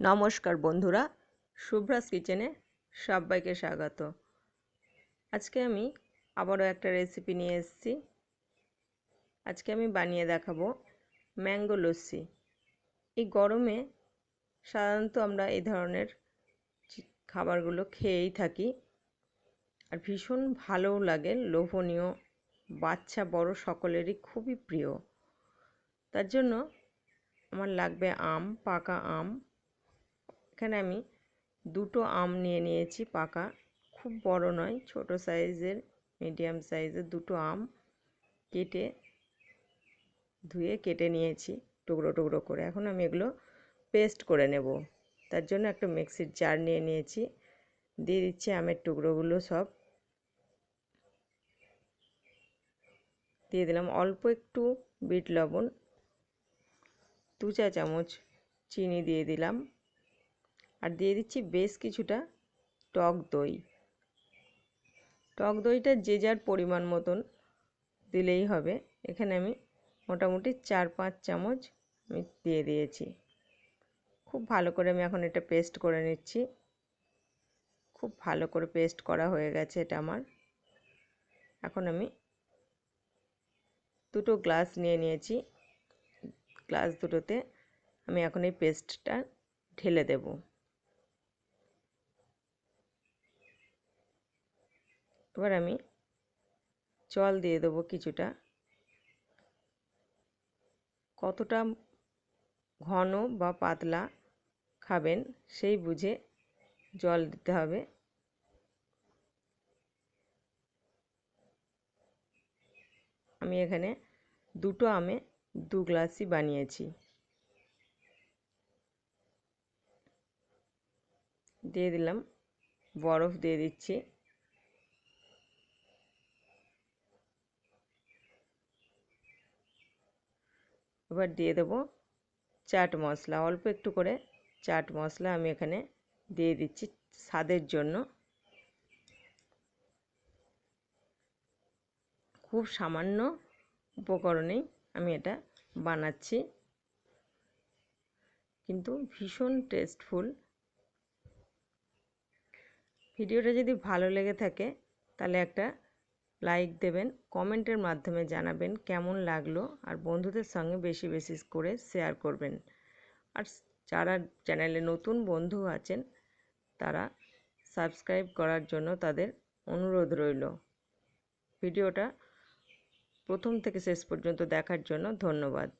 নমস্কার বন্ধুরা, শুভ্রাস কিচেনে সবাইকে স্বাগত। আজকে আমি আবারও একটা রেসিপি নিয়ে এসেছি। আজকে আমি বানিয়ে দেখাবো ম্যাঙ্গো লস্যি। এই গরমে সাধারণত আমরা এই ধরনের খাবারগুলো খেয়েই থাকি আর ভীষণ ভালোও লাগে, লোভনীয়, বাচ্চা, বড় সকলেরই খুবই প্রিয়। তার জন্য আমার লাগবে আম, পাকা আম এখানে আমি দুটো আম নিয়ে নিয়েছি পাকা। খুব বড় নয়, ছোট সাইজের, মিডিয়াম সাইজের দুটো আম কেটে, ধুয়ে কেটে নিয়েছি টুকরো টুকরো করে। এখন আমি এগুলো পেস্ট করে নেব। তার জন্য একটা মিক্সির জার নিয়ে নিয়েছি। দিয়ে দিচ্ছি আমের টুকরোগুলো সব। দিয়ে দিলাম অল্প একটু বিট লবণ, দু চা চামচ চিনি দিয়ে দিলাম। আর দিয়ে দিচ্ছি বেশ কিছুটা টক দই। টক দইটা যে যার পরিমাণ মতন দিলেই হবে। এখানে আমি মোটামুটি চার পাঁচ চামচ আমি দিয়ে দিয়েছি। খুব ভালো করে আমি এখন এটা পেস্ট করে নিচ্ছি। খুব ভালো করে পেস্ট করা হয়ে গেছে এটা আমার। এখন আমি দুটো গ্লাস নিয়ে নিয়েছি। গ্লাস দুটোতে আমি এখন এই পেস্টটা ঢেলে দেবো। এবার আমি জল দিয়ে দেবো কিছুটা। কতটা ঘন বা পাতলা খাবেন সেই বুঝে জল দিতে হবে। আমি এখানে দুটো আমে দু গ্লাসই বানিয়েছি। দিয়ে দিলাম, বরফ দিয়ে দিচ্ছি। এবার দিয়ে দেবো চাট মশলা। অল্প একটু করে চাট মশলা আমি এখানে দিয়ে দিচ্ছি স্বাদের জন্য। খুব সামান্য উপকরণেই আমি এটা বানাচ্ছি। কিন্তু ভীষণ টেস্টফুল ভিডিওটা যদি ভালো লেগে থাকে, তাহলে একটা লাইক দেবেন, কমেন্টের মাধ্যমে জানাবেন কেমন লাগল আর বন্ধুদের সঙ্গে বেশি বেশি করে শেয়ার করবেন। আর যারা চ্যানেলে নতুন বন্ধু আছেন, তারা সাবস্ক্রাইব করার জন্য তাদের অনুরোধ রইল। ভিডিওটা প্রথম থেকে শেষ পর্যন্ত দেখার জন্য ধন্যবাদ।